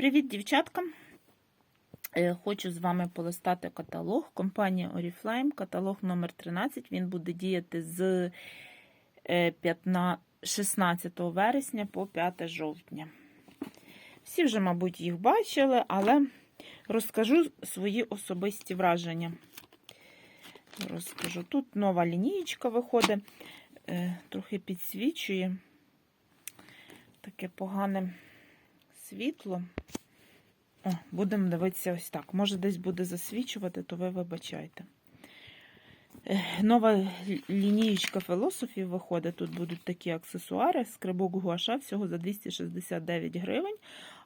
Привіт, дівчатка! Е, Хочу з вами полистати каталог компанії Oriflame, каталог номер 13 Він буде діяти з е, 15 16 вересня по 5 жовтня. Всі вже, мабуть, їх бачили, але розкажу свої особисті враження. Розкажу. Тут нова лінієчка виходить, е, трохи підсвічує. Таке погане світло. О, будемо дивитися ось так. Може, десь буде засвічувати, то ви вибачайте. Е, Нова лінієчка філософів виходить. Тут будуть такі аксесуари, скрибок гуаша всього за 269 гривень,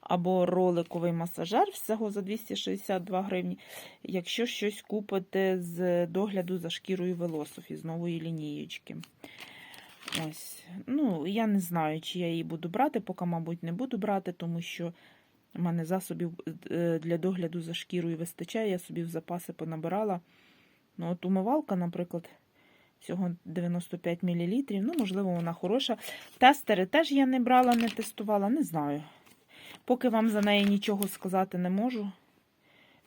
або роликовий масажер всього за 262 гривні. Якщо щось купите з догляду за шкірою філософі, з нової лінієчки. Ось, ну, я не знаю, чи я її буду брати, поки, мабуть, не буду брати, тому що у мене засобів е, для догляду за шкірою вистачає, я собі в запаси понабирала. Ну, от умивалка, наприклад, всього 95 мл. Ну, можливо, вона хороша. Тестери теж я не брала, не тестувала, не знаю. Поки вам за неї нічого сказати не можу.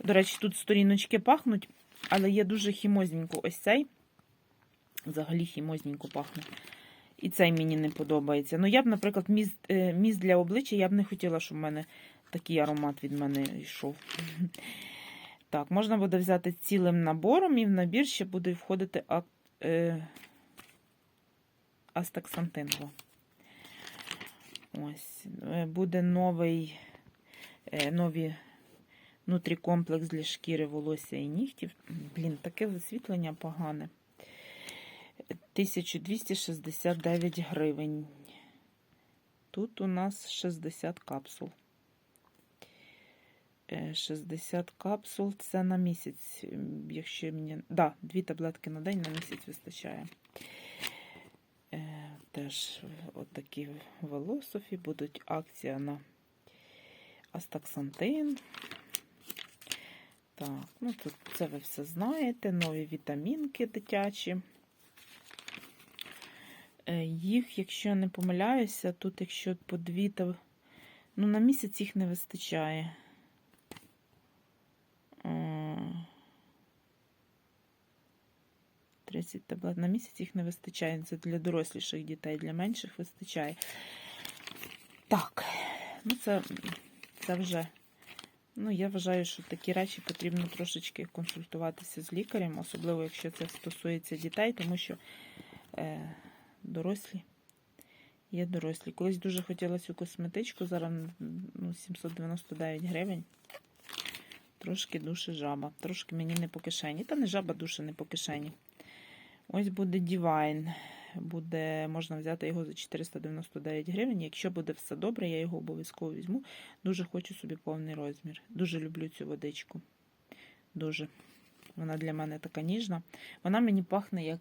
До речі, тут сторіночки пахнуть, але є дуже хімозненько ось цей. Взагалі хімозненько пахне. І цей мені не подобається. Ну, я б, наприклад, міст, е, міст для обличчя, я б не хотіла, щоб в мене такий аромат від мене йшов. Так, можна буде взяти цілим набором, і в набір ще буде входити ак, е, астаксантин. Ось, е, буде новий, е, нові нутрікомплекс для шкіри, волосся і нігтів. Блін, таке засвітлення погане. 1269 гривень. Тут у нас 60 капсул. 60 капсул це на місяць. Якщо мені. Да, дві таблетки на день на місяць вистачає. Е, Теж отакі волософі будуть акція на астаксантин. Так, ну тут це ви все знаєте. Нові вітамінки дитячі. Е, Їх, якщо я не помиляюся, тут, якщо по дві, то ну, на місяць їх не вистачає. 30 таблет на місяць їх не вистачає. Це для доросліших дітей, для менших вистачає. Так, ну це, це вже. Ну, я вважаю, що такі речі потрібно трошечки консультуватися з лікарем, особливо, якщо це стосується дітей, тому що е, дорослі є дорослі. Колись дуже хотіла цю косметичку, зараз ну, 799 гривень. Трошки душе жаба. Трошки мені не по кишені. Та не жаба душе не по кишені. Ось буде Divine. Буде, Можна взяти його за 499 гривень. Якщо буде все добре, я його обов'язково візьму. Дуже хочу собі повний розмір. Дуже люблю цю водичку. Дуже. Вона для мене така ніжна. Вона мені пахне як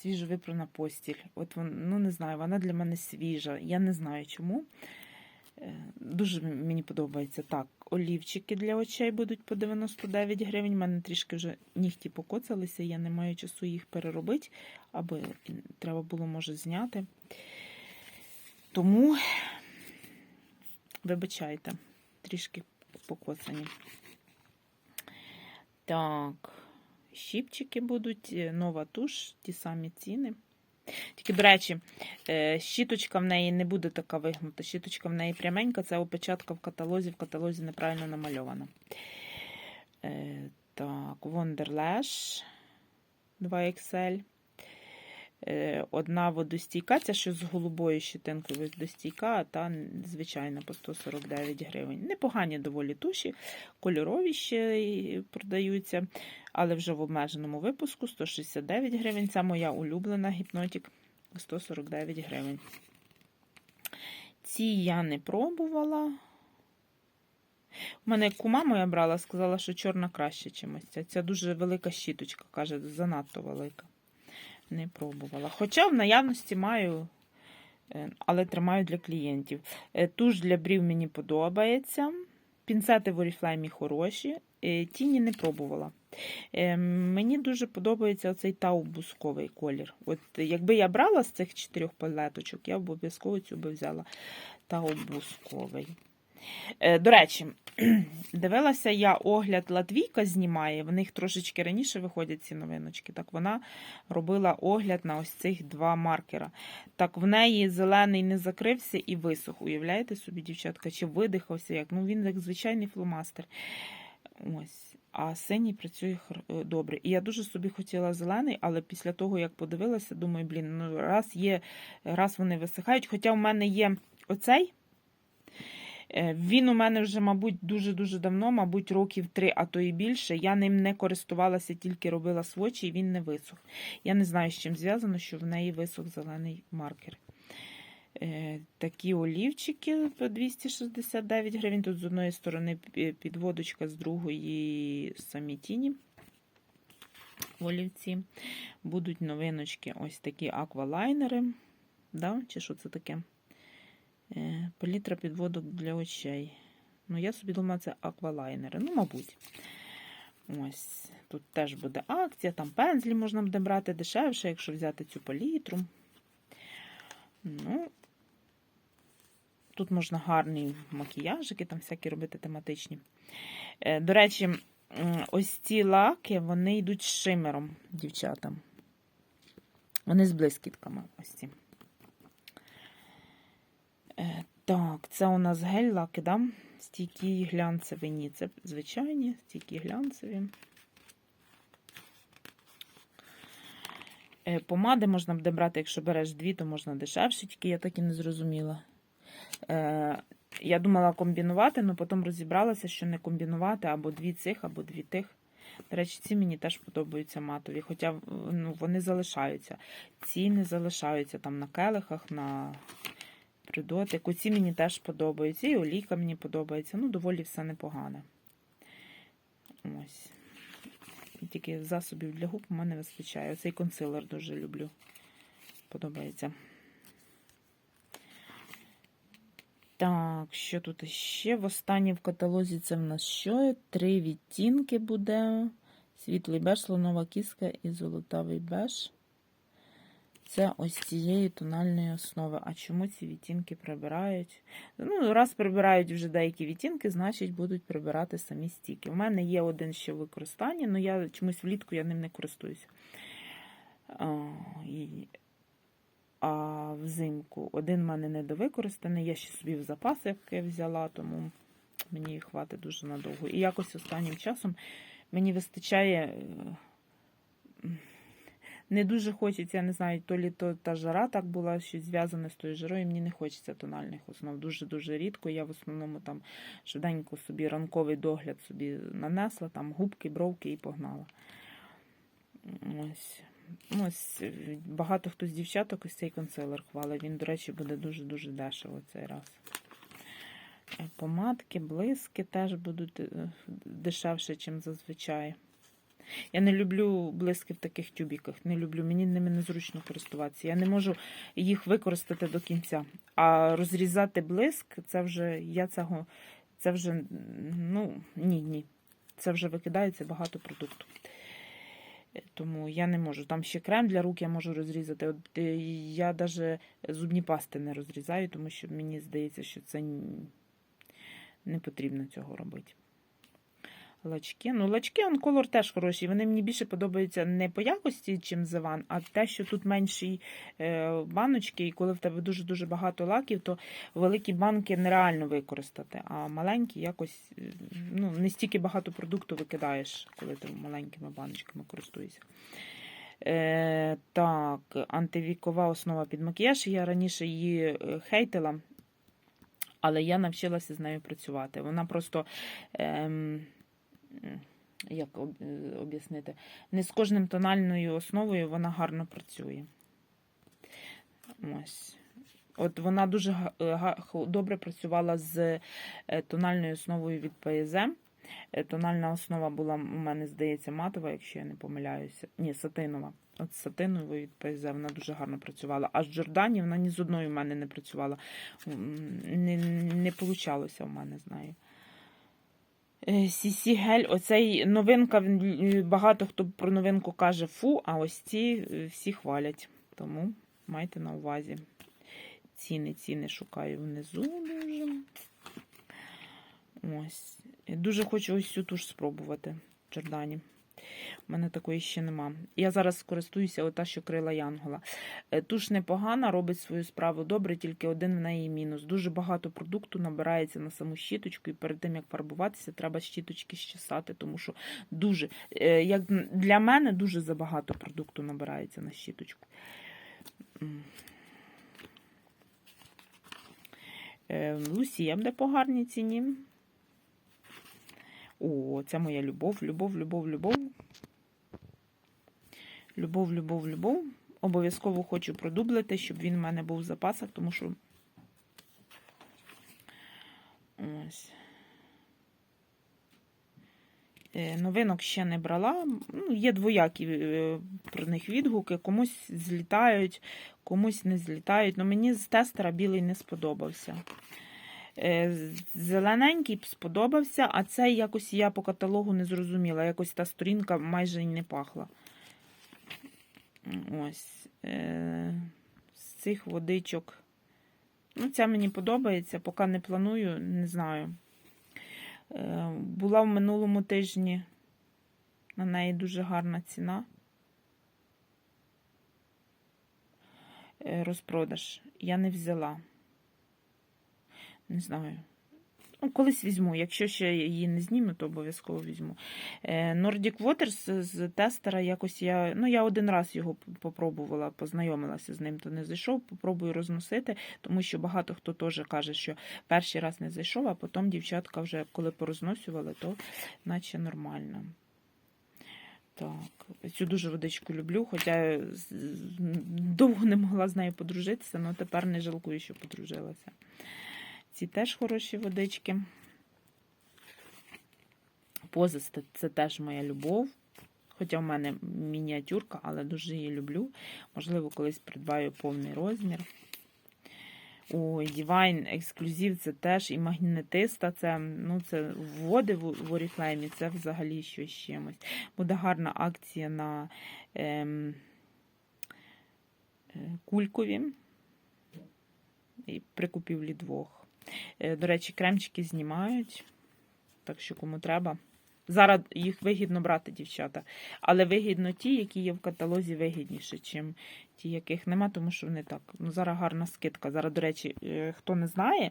е, свіжовипрана постіль. От ну не знаю, вона для мене свіжа. Я не знаю чому. Е, дуже мені подобається. Так, олівчики для очей будуть по 99 гривень. У мене трішки вже нігті покоцалися, я не маю часу їх переробити, аби треба було, може, зняти. Тому, вибачайте, трішки покоцані. Так, щіпчики будуть, е, нова туш, ті самі ціни. Тільки, до речі, е, щіточка в неї не буде така вигнута. Щіточка в неї пряменька, це опечатка в каталозі, в каталозі неправильно намальована. Е, так, Wonderlash 2XL. Е, одна водостійка, ця що з голубою щитинкою водостійка, а та звичайна по 149 гривень. Непогані доволі туші, кольорові ще продаються, але вже в обмеженому випуску 169 гривень. Це моя улюблена гіпнотік 149 гривень. Ці я не пробувала. У мене кума моя брала, сказала, що чорна краще чимось. Ця дуже велика щіточка, каже, занадто велика не пробувала. Хоча в наявності маю, е, але тримаю для клієнтів. Е, туш для брів мені подобається. Пінцети в Oriflame хороші. Е, тіні не пробувала. Мені дуже подобається оцей таубусковий колір. От Якби я брала з цих чотирьох палеточок, я обов'язково цю би взяла таубусковий. Е, До речі, дивилася я огляд Латвійка знімає. В них трошечки раніше виходять ці новиночки. Так вона робила огляд на ось цих два маркера. Так в неї зелений не закрився і висох. Уявляєте собі, дівчатка, чи видихався як? Ну він як звичайний фломастер. Ось. А синій працює е, добре. І я дуже собі хотіла зелений, але після того, як подивилася, думаю, блін, ну раз є, раз вони висихають. Хоча в мене є оцей. Е, Він у мене вже, мабуть, дуже-дуже давно, мабуть, років три, а то і більше. Я ним не користувалася, тільки робила свочі, і він не висох. Я не знаю, з чим зв'язано, що в неї висох зелений маркер. Е, Такі олівчики по 269 гривень. Тут з одної сторони підводочка, з другої самі тіні. Олівці. Будуть новиночки, ось такі аквалайнери. Да? Чи що це таке? Е, Палітра підводок для очей. Ну, я собі думала, це аквалайнери. Ну, мабуть. Ось. Тут теж буде акція, там пензлі можна буде брати дешевше, якщо взяти цю палітру. Ну, тут можна гарні макіяжики, там всякі робити тематичні. Е, До речі, ось ці лаки, вони йдуть з шимером, дівчатам. Вони з блискітками. Ось ці. Е, Так, це у нас гель-лаки, да? Стійкі глянцеві. Ні, це звичайні, стійкі глянцеві. Е, Помади можна буде брати, якщо береш дві, то можна дешевше, тільки я так і не зрозуміла. Е, Я думала комбінувати, але потім розібралася, що не комбінувати або дві цих, або дві тих. До речі, ці мені теж подобаються матові, хоча ну, вони залишаються. Ці не залишаються там на келихах, на придотику. Ці мені теж подобаються. І олійка мені подобається. Ну, доволі все непогане. Ось. Тільки засобів для губ у мене вистачає. Оцей консилер дуже люблю. Подобається. Так, що тут ще? В останній в каталозі це в нас що? Три відтінки буде. Світлий беж, слонова кіска і золотавий беж. Це ось цієї тональної основи. А чому ці відтінки прибирають? Ну, раз прибирають вже деякі відтінки, значить будуть прибирати самі стіки. У мене є один ще в використанні, але я чомусь влітку я ним не користуюся. А, взимку один в мене недовикористаний, я ще собі в запас яке взяла, тому мені їх хватить дуже надовго. І якось останнім часом мені вистачає. Не дуже хочеться, я не знаю, то лі та жара так була, що зв'язане з тою жарою, мені не хочеться тональних основ. Дуже-дуже рідко. Я в основному там швиденько собі ранковий догляд собі нанесла, там губки, бровки і погнала. Ось. Ось багато хто з дівчаток ось цей консилер хвалить. Він, до речі, буде дуже-дуже дешево цей раз. Помадки, блиски теж будуть е, дешевше, ніж зазвичай. Я не люблю блиски в таких тюбіках. Не люблю, мені ними незручно користуватися. Я не можу їх використати до кінця. А розрізати блиск, це вже я цього, це вже ну ні, ні. Це вже викидається багато продукту. Тому я не можу. Там ще крем для рук я можу розрізати. От е, я навіть зубні пасти не розрізаю, тому що мені здається, що це не потрібно цього робити. Лачки. Ну, лачки он колор теж хороші. Вони мені більше подобаються не по якості, чим Зеван, а те, що тут менші е, баночки, і коли в тебе дуже-дуже багато лаків, то великі банки нереально використати, а маленькі якось е, ну, не стільки багато продукту викидаєш, коли ти маленькими баночками користуєшся. Е, так, антивікова основа під макіяж. Я раніше її е, хейтила, але я навчилася з нею працювати. Вона просто. М, як е, об'яснити? Не з кожним тональною основою вона гарно працює. Ось. От вона дуже е, добре працювала з е, тональною основою від. Е, Тональна основа була, у мене, здається, матова, якщо я не помиляюся. Ні, сатинова. От з сатиновою від PSM вона дуже гарно працювала. А з Джордані вона ні з одною в мене не працювала. Не, не получалося в мене з нею. Сісі гель, оцей новинка, е, багато хто про новинку каже фу, а ось ці е, всі хвалять. Тому майте на увазі. Ціни, ціни шукаю внизу дуже. Ось. Дуже хочу ось цю туш спробувати в Джордані. У мене такої ще нема. Я зараз користуюся ота, що крила Янгола. Е, Туш непогана, робить свою справу добре, тільки один в неї мінус. Дуже багато продукту набирається на саму щіточку, і перед тим як фарбуватися, треба щіточки щесати, тому що дуже, е, як для мене, дуже забагато продукту набирається на щіточку. Е, Лусія буде по ціні. О, це моя любов, любов, любов, любов. Любов, любов, любов. Обов'язково хочу продублити, щоб він в мене був в запасах, тому що. Ось. Е, Новинок ще не брала. Ну, є двоякі е, про них відгуки. Комусь злітають, комусь не злітають. Ну, мені з тестера білий не сподобався. Е, Зелененький сподобався, а цей якось я по каталогу не зрозуміла. Якось та сторінка майже й не пахла. Ось. Е, З цих водичок. Ну, ця мені подобається, поки не планую, не знаю. Е, Була в минулому тижні. На неї дуже гарна ціна. Е, Розпродаж. Я не взяла. Не знаю. Ну, колись візьму. Якщо ще її не зніму, то обов'язково візьму. Е, Nordic Waters з тестера якось я. Ну, я один раз його попробувала, познайомилася з ним, то не зайшов. Попробую розносити, тому що багато хто теж каже, що перший раз не зайшов, а потім дівчатка вже коли порозносювали, то наче нормально. Так, цю дуже водичку люблю, хоча з- довго не могла з нею подружитися, але тепер не жалкую, що подружилася. Ці теж хороші водички. Позист це теж моя любов. Хоча в мене мініатюрка, але дуже її люблю. Можливо, колись придбаю повний розмір. Ой, Divine ексклюзив це теж і магнетиста. Це, ну, це води в Oriflame, це взагалі щось чимось. Буде гарна акція на ем, е, кулькові і при купівлі двох. Е, До речі, кремчики знімають, так що кому треба. Зараз їх вигідно брати, дівчата. Але вигідно ті, які є в каталозі, вигідніше, ніж ті, яких нема, тому що вони так. Ну, зараз гарна скидка. Зараз, до речі, е, хто не знає,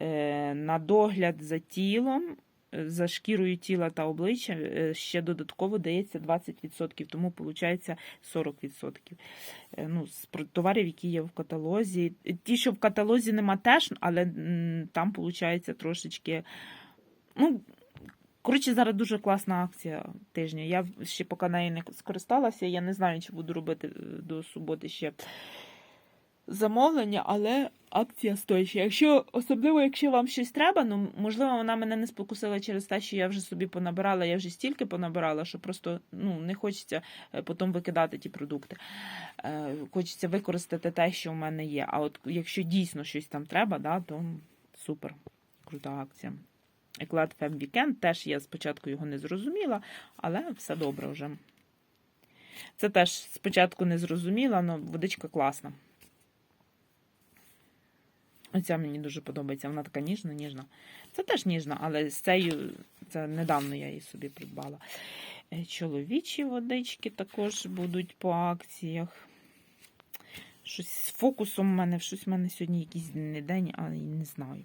е, на догляд за тілом, за шкірою тіла та обличчя е, ще додатково дається 20%, тому виходить 40%. Е, Ну, з товарів, які є в каталозі. Ті, що в каталозі нема теж, але там виходить трошечки. Ну, Коротше, зараз дуже класна акція тижня. Я ще поки нею не скористалася. Я не знаю, чи буду робити е, до суботи ще замовлення, але акція стоїть. Якщо, особливо, якщо вам щось треба, ну можливо, вона мене не спокусила через те, що я вже собі понабирала, я вже стільки понабирала, що просто ну, не хочеться е, потім викидати ті продукти. Е, Хочеться використати те, що в мене є. А от якщо дійсно щось там треба, да, то супер, крута акція. Еклад Fem Weekend, теж я спочатку його не зрозуміла, але все добре вже. Це теж спочатку не зрозуміла, але водичка класна. Оця мені дуже подобається. Вона така ніжна, ніжна. Це теж ніжна, але з цією, це недавно я її собі придбала. Е, Чоловічі водички також будуть по акціях. Щось з фокусом в мене, щось в мене сьогодні якийсь не день, а й не знаю.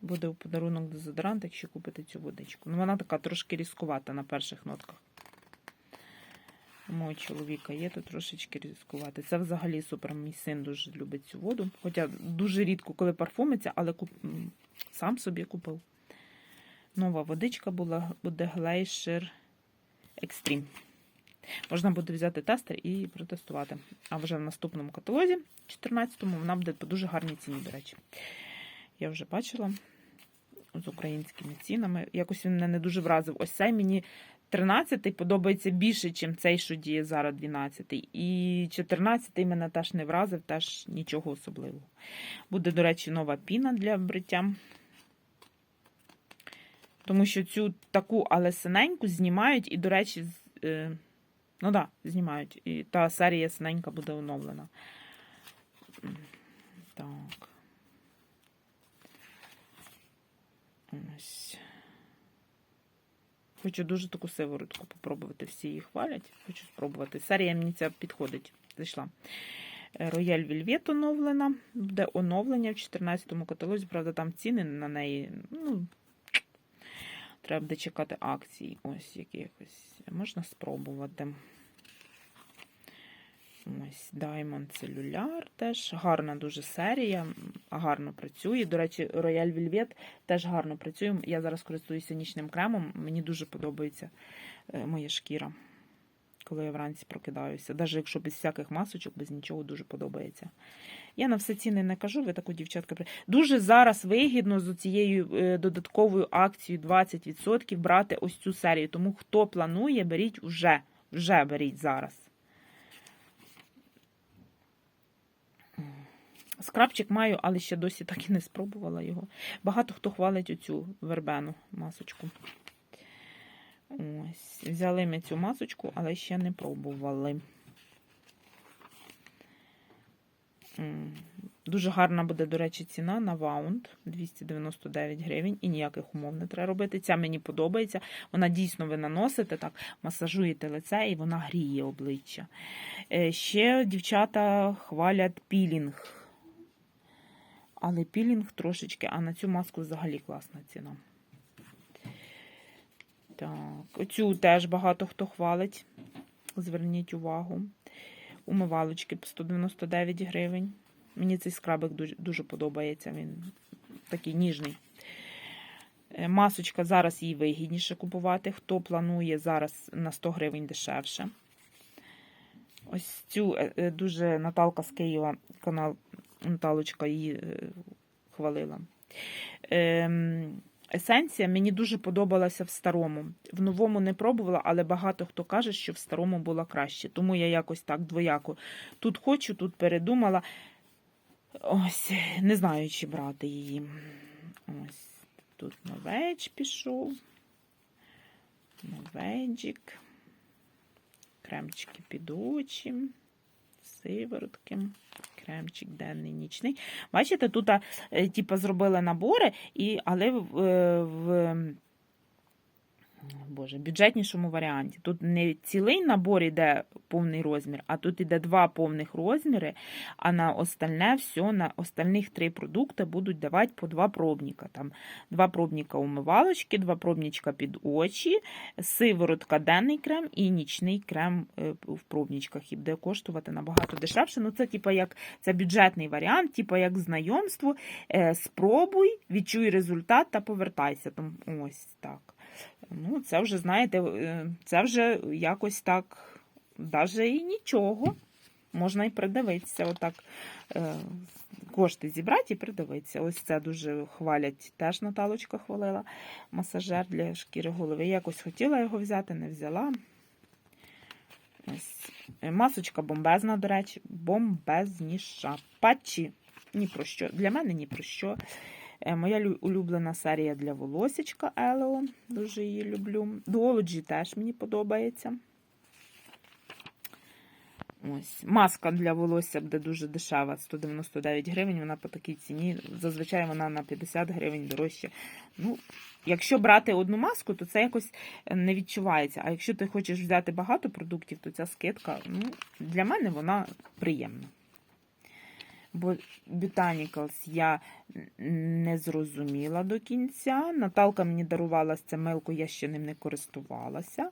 Буде у подарунок дезодорант, якщо купити цю водичку. Ну, вона така трошки різкувата на перших нотках. Мого чоловіка є тут трошечки різкувати. Це взагалі супер. Мій син дуже любить цю воду. Хоча дуже рідко, коли парфумиться, але куп... сам собі купив. Нова водичка була, буде Glacier Extreme. Можна буде взяти тестер і протестувати. А вже в наступному каталозі, 14-му, вона буде по дуже гарній ціні, до речі. Я вже бачила з українськими цінами. Якось він мене не дуже вразив. Ось цей мені 13-й подобається більше, ніж цей, що діє зараз 12-й. І 14-й мене теж не вразив, теж нічого особливого. Буде, до речі, нова піна для бриття. Тому що цю таку, але синеньку знімають, і, до речі, е, ну да, знімають. І та серія синенька буде оновлена. Так. Хочу дуже таку сиворотку попробувати. Всі її хвалять. Хочу спробувати. Сарія мені ця підходить. Зайшла. Рояль Вільвет оновлена. Буде оновлення в 14-му каталозі. Правда, там ціни на неї. ну, Треба буде чекати акцій. Ось якихось. Можна спробувати. Ось Diamond Cellular теж гарна дуже серія, гарно працює. До речі, Royal Velvet теж гарно працює. Я зараз користуюся нічним кремом. Мені дуже подобається е, моя шкіра, коли я вранці прокидаюся. Навіть якщо без всяких масочок, без нічого дуже подобається. Я на все ціни не кажу, ви таку дівчатка. Дуже зараз вигідно з цією е, додатковою акцією 20% брати ось цю серію. Тому хто планує, беріть уже. Вже беріть зараз. Скрабчик маю, але ще досі так і не спробувала його. Багато хто хвалить оцю вербену масочку. Ось. Взяли ми цю масочку, але ще не пробували. Дуже гарна буде, до речі, ціна на ваунд 299 гривень і ніяких умов не треба робити. Ця мені подобається. Вона дійсно ви наносите так, масажуєте лице і вона гріє обличчя. Е, Ще дівчата хвалять пілінг. Але пілінг трошечки, а на цю маску взагалі класна ціна. Так, оцю теж багато хто хвалить. Зверніть увагу. Умивалочки по 199 гривень. Мені цей скрабик дуже, дуже подобається. Він такий ніжний. Е, Масочка зараз її вигідніше купувати. Хто планує зараз на 100 гривень дешевше. Ось цю е, е, дуже Наталка з Києва, канал Наталочка її е, хвалила. Ем, Есенція мені дуже подобалася в старому. В новому не пробувала, але багато хто каже, що в старому була краще. Тому я якось так двояко. Тут хочу, тут передумала. Ось, не знаю, чи брати її. Ось тут новеч пішов. Новеджик. Кремчики під очі, сиворотки, кремчик денний нічний. Бачите, тут типу, зробили набори, і, але в, е, в Боже, бюджетнішому варіанті. Тут не цілий набор іде повний розмір, а тут іде два повних розміри, а на остальне все, на остальних три продукти будуть давати по два пробника. Там два пробника умивалочки, два пробничка під очі, сиворотка денний крем і нічний крем е, в пробничках. І буде коштувати набагато дешевше. Ну, це типу як це бюджетний варіант, типу як знайомство. Е, Спробуй, відчуй результат та повертайся. Там, ось так. Ну, це вже, знаєте, е, це вже якось так, навіть і нічого. Можна і придивитися. Отак е, кошти зібрати і придивитися. Ось це дуже хвалять. Теж Наталочка хвалила. Масажер для шкіри голови. Я якось хотіла його взяти, не взяла. Ось. Е, Масочка бомбезна, до речі, бомбезніша. Патчі. Ні про що. Для мене ні про що. Е, Моя улюблена серія для волосечка Елео. Дуже її люблю. Дуологі теж мені подобається. Ось. Маска для волосся буде дуже дешева, 199 гривень. Вона по такій ціні. Зазвичай вона на 50 гривень дорожче. Ну, якщо брати одну маску, то це якось не відчувається. А якщо ти хочеш взяти багато продуктів, то ця скидка ну, для мене вона приємна. Botanicals я не зрозуміла до кінця. Наталка мені дарувала це милку, я ще ним не користувалася.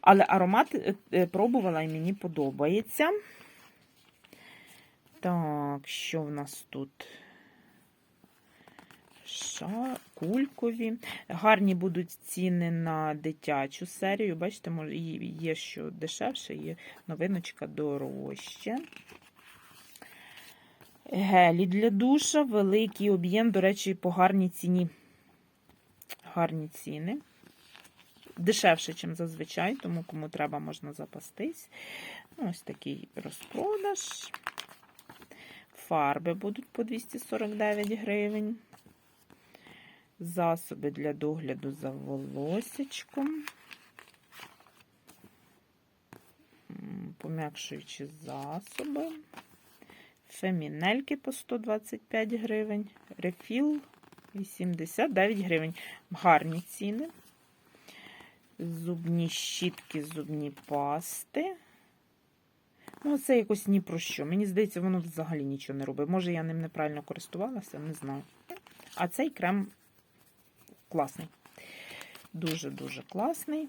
Але аромат е, е, пробувала і мені подобається. Так, що в нас тут? Ша, кулькові. Гарні будуть ціни на дитячу серію. Бачите, є що дешевше, є новиночка дорожче. Гелі для душа, великий об'єм, до речі, по гарній ціні. Гарні ціни. Дешевше, ніж зазвичай, тому кому треба, можна запастись. Ну, Ось такий розпродаж. Фарби будуть по 249 гривень. Засоби для догляду за волосечком. М, Пом'якшуючі засоби. Фемінельки по 125 гривень. Рефіл 89 гривень. Гарні ціни. зубні щітки, зубні пасти. Ну, це якось ні про що. Мені здається, воно взагалі нічого не робить. Може, я ним неправильно користувалася, не знаю. А цей крем класний. Дуже-дуже класний.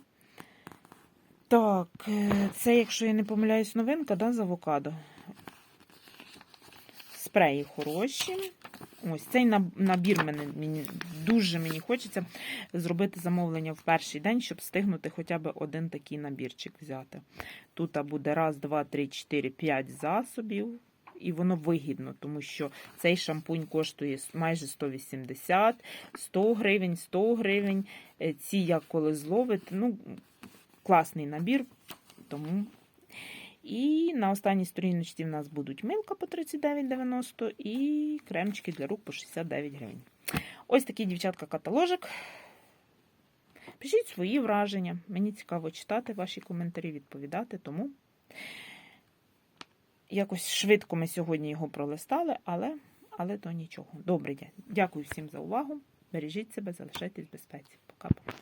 Так, е, це, якщо я не помиляюсь, новинка, да, з авокадо. Спреї хороші. Ось цей набір мене, мені дуже мені хочеться зробити замовлення в перший день, щоб встигнути хоча б один такий набірчик взяти. Тут буде раз, два, три, чотири, п'ять засобів. І воно вигідно, тому що цей шампунь коштує майже 180, 100 гривень, 100 гривень. Е, Ці як коли зловити, ну, класний набір. Тому. І на останній сторіночці в нас будуть милка по 39,90 і кремчики для рук по 69 гривень. Ось такий, дівчатка, каталожик. Пишіть свої враження. Мені цікаво читати ваші коментарі, відповідати. Тому якось швидко ми сьогодні його пролистали, але, але то нічого. Добре, дякую всім за увагу. Бережіть себе, залишайтесь в безпеці. Пока-пока.